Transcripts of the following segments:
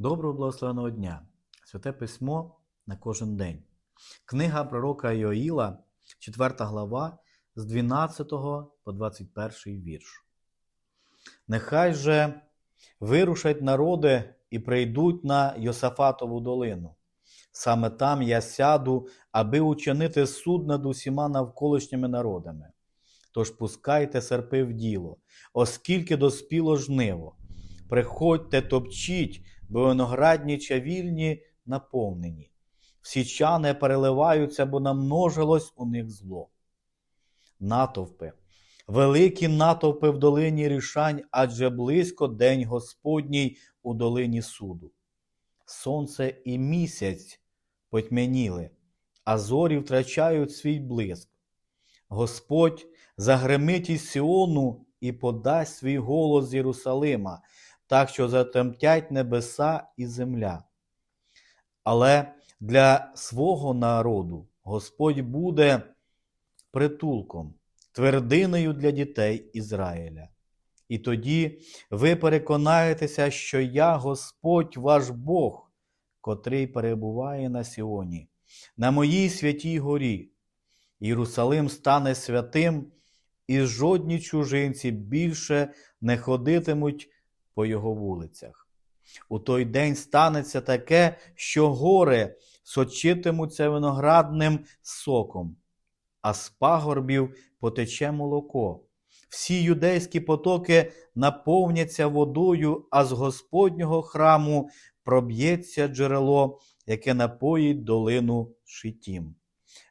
Доброго благословеного дня! Святе письмо на кожен день. Книга пророка Йоїла, 4 глава, з 12 по 21 вірш. Нехай же вирушать народи і прийдуть на Йосафатову долину. Саме там я сяду, аби учинити суд над усіма навколишніми народами. Тож пускайте серпи в діло, оскільки доспіло жниво. Приходьте, топчіть, бо виноградні чавільні наповнені. Всі чани переливаються, бо намножилось у них зло. Натовпи, великі натовпи в долині рішань, адже близько день Господній у долині суду. Сонце і місяць потьмяніли, а зорі втрачають свій блиск. Господь загремить із Сіону і подасть свій голос з Єрусалима, так що затемтять небеса і земля. Але для свого народу Господь буде притулком, твердиною для дітей Ізраїля. І тоді ви переконаєтеся, що я Господь ваш Бог, котрий перебуває на Сіоні, на моїй святій горі. Єрусалим стане святим, і жодні чужинці більше не ходитимуть по його вулицях. У той день станеться таке, що гори сочитимуться виноградним соком, а з пагорбів потече молоко. Всі юдейські потоки наповняться водою, а з Господнього храму проб'ється джерело, яке напоїть долину Шитім.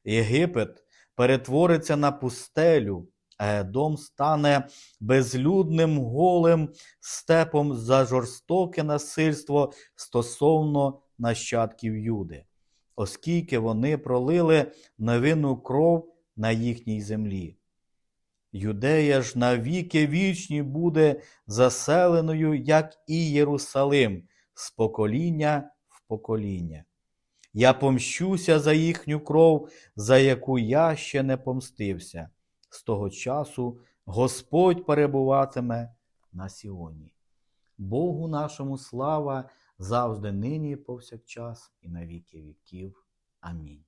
Єгипет перетвориться на пустелю, а Едом стане безлюдним голим степом за жорстоке насильство стосовно нащадків Юди, оскільки вони пролили невинну кров на їхній землі. Юдея ж навіки вічні буде заселеною, як і Єрусалим, з покоління в покоління. Я помщуся за їхню кров, за яку я ще не помстився. З того часу Господь перебуватиме на Сіоні. Богу нашому слава завжди нині повсякчас, і на віки віків. Амінь.